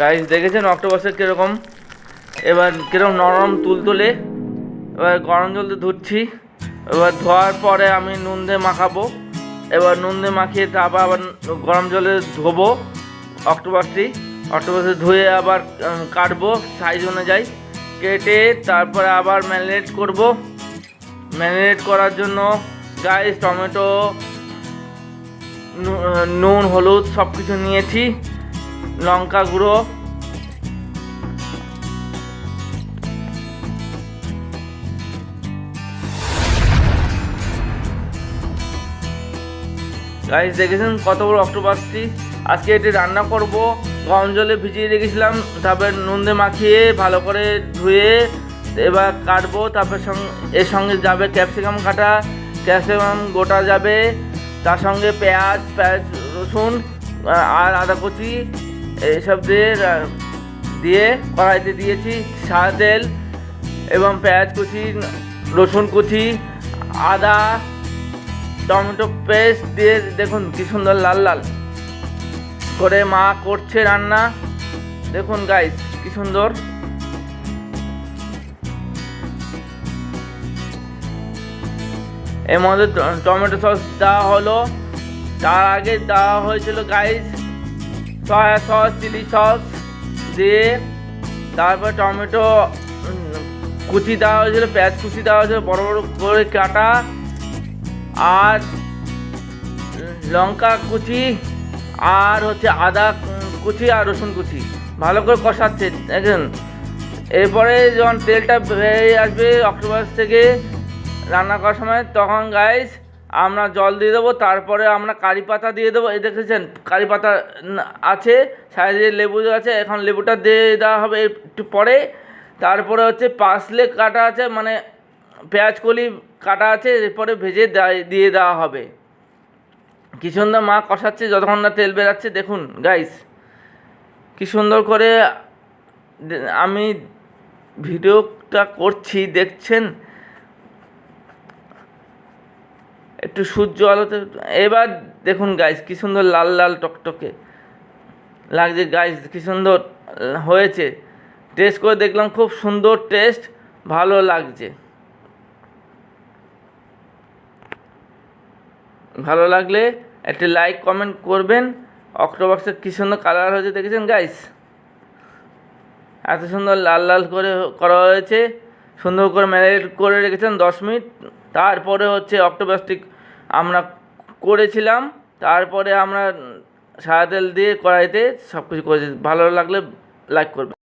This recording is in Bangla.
গাইস দেখেছেন অক্টোপাসের কীরকম? এবার কীরকম নরম তুলতুলে, এবার গরম জল দিয়ে ধুচ্ছি, এবার ধোয়ার পরে আমি নুন দিয়ে মাখাবো, এবার নুন দিয়ে মাখিয়ে তারপর আবার গরম জলে ধোবো অক্টোপাসটি অক্টোপাসে ধুয়ে আবার কাটবো সাইজ অনুযায়ী। কেটে তারপরে আবার ম্যারিনেট করব। ম্যারিনেট করার জন্য গাইস টমেটো নুন, হলুদ সব কিছু নিয়েছি। লঙ্কা গুঁড়ো। গাইস দেখেছেন কত বড় অক্টোপাসটি? আজকে এটি রান্না করব। গরম জলে ভিজিয়ে রেখেছিলাম, তারপর নুন দিয়ে মাখিয়ে ভালো করে ধুয়ে এবার কাটবো। তারপর সঙ্গে এর সঙ্গে যাবে ক্যাপসিকাম কাটা। ক্যাপসিকাম গোটা যাবে। তার সঙ্গে পেঁয়াজ পেঁয়াজ রসুন আর আদা কুচি। এইসব দিয়ে দিয়ে কড়াইতে দিয়েছি সাদা তেল এবং পেঁয়াজ কুচি, রসুন কুচি, আদা, টমেটো পেস্ট দিয়ে দেখুন কি সুন্দর লাল লাল করে মা করছে রান্না। দেখুন গাইস কি সুন্দর। এর মধ্যে টমেটো সস দেওয়া হলো। তার আগে দেওয়া হয়েছিল guys soya sauce chilli sauce দিয়ে তারপর টমেটো কুচি দেওয়া হয়েছিল, পেঁয়াজ কুচি দেওয়া হয়েছিল, বড় বড় করে কাটা, আর লঙ্কা কুচি, আর হচ্ছে আদা কুচি আর রসুন কুচি। ভালো করে কষাচ্ছে, দেখেন। এরপরে যখন তেলটা বেরিয়ে আসবে অক্টোপাস থেকে রান্না করার সময়, তখন গাইস আমরা জল দিয়ে দেবো, তারপরে আমরা কারি পাতা দিয়ে দেবো। এই দেখেছেন, কারি পাতা আছে, সাইডে লেবু আছে, এখন লেবুটা দিয়ে দেওয়া হবে একটু পরে। তারপরে হচ্ছে পাসলে কাটা আছে মানে পেঁয়াজ কলি কাটা আছে, এরপরে ভেজে দিয়ে দেওয়া হবে। কি সুন্দর মা কষাচ্ছে, যতক্ষণ না তেল বেরাচ্ছে, দেখুন গাইস কি সুন্দর করে আমি ভিডিওটা করছি, দেখছেন? একটু সূর্য আলোতে, এবার দেখুন গাইস কি সুন্দর লাল লাল টকটকে। লাগছে গাইস কি সুন্দর হয়েছে। টেস্ট করে দেখলাম, খুব সুন্দর টেস্ট ভালো লাগছে। ভালো লাগলে একটি লাইক কমেন্ট করবেন। অক্টোবক্সের কী সুন্দর কালার হয়েছে দেখেছেন গাইস এত সুন্দর লাল লাল করে করা হয়েছে। সুন্দর করে ম্যারিনেট করে রেখেছেন দশ মিনিট। তারপরে হচ্ছে অক্টোবাসটি আমরা করেছিলাম, তারপরে আমরা সাদা তেল দিয়ে কড়াইতে সব কিছু করেছি। ভালো লাগলে লাইক করবেন